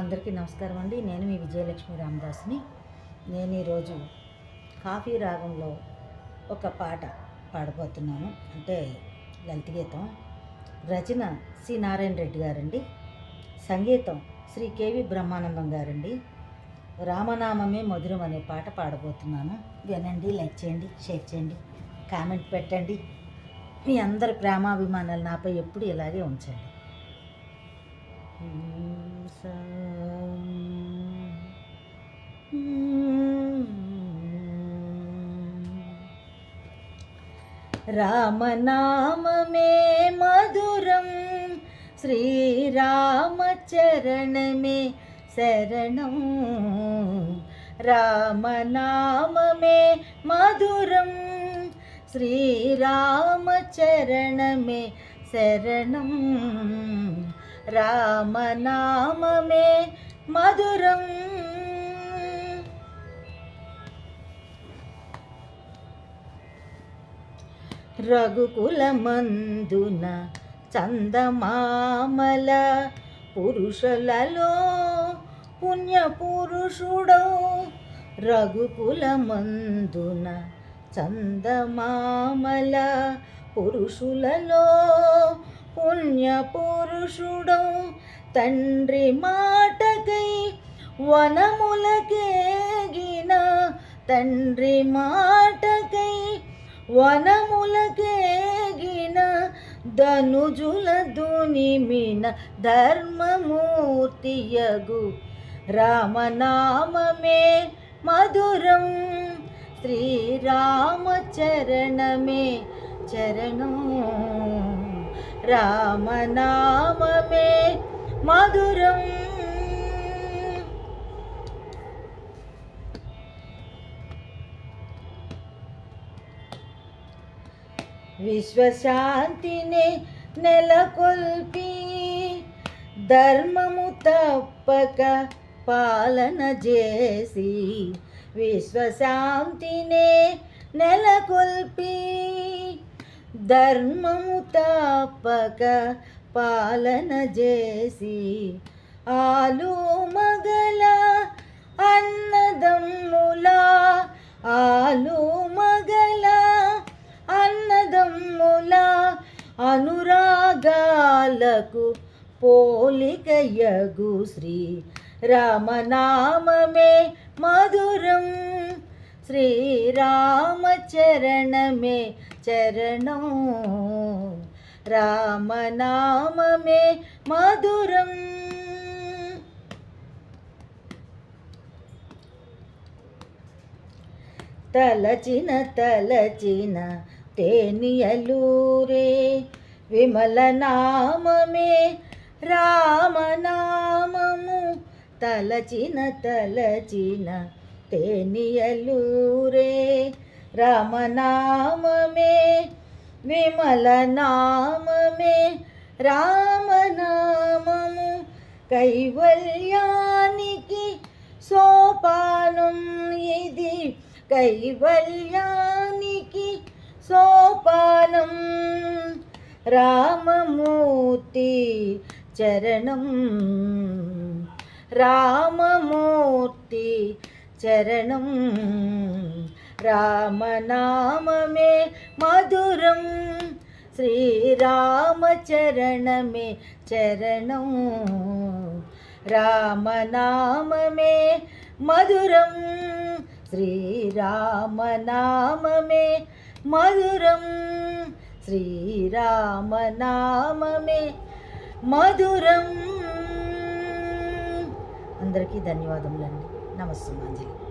అందరికీ నమస్కారం అండి. నేను మీ విజయలక్ష్మి రామదాస్ని. నేను ఈరోజు కాఫీ రాగంలో ఒక పాట పాడబోతున్నాను. అంటే లలిత గీతం రచన సి నారాయణ రెడ్డి గారండి. సంగీతం శ్రీ కేవి బ్రహ్మానందం గారండి. రామనామమే మధురం అనే పాట పాడబోతున్నాను. వినండి లైక్ చేయండి షేర్ చేయండి కామెంట్ పెట్టండి. మీ అందరి ప్రేమాభిమానాలు నాపై ఎప్పుడు ఇలాగే ఉంచండి. రామనామమే మధురం. శ్రీరామచరణమే శరణం. రామనామమే మధురం. శ్రీరామచరణమే శరణం. రామనామమే మధురం. రఘుకులమందున చందమామల పురుషులలో పుణ్యపురుషుడౌ రఘుకులమందున చందమామల పురుషులలో పుణ్యపురుషుడౌ తండ్రి మాటకై వనములకేగిన తండ్రి మాటకై వనములకేగిన ధనుజుల దునిమిన ధర్మమూర్తియగు. రామనామమే మధురం శ్రీరామచరణమే చరణం. రామనామమే మధురం విశ్వశాంతిని నెలకొల్పి ధర్మము తప్పక పాలన చేసి విశ్వశాంతినే నెలకొల్పి ధర్మము తప్పక పాలన చేసి ఆలు మగల అన్నదమ్ముల పాలకు పోలికయగు శ్రీ రామనామమే మధురం. శ్రీరామచరణమే చరణం. రామనామమే మధురం. తలచిన తలచిన తేనియలూరే విమల నామమే రామనామము. తలచిన తలచిన తేనియలూరే రామనామమే. విమల నామమే రామనామము. కైవల్యానికి సోపానం ఇది. కైవల్యానికి సోపానం రామమూర్తి చరణం రామమూర్తి చరణం రామనామమే మధురం శ్రీరామచరణమే చరణం రామనామమే మధురం శ్రీరామనామమే మధురం శ్రీరామనామమే మధురం. అందరికీ ధన్యవాదములండి. నమస్తే అంజలి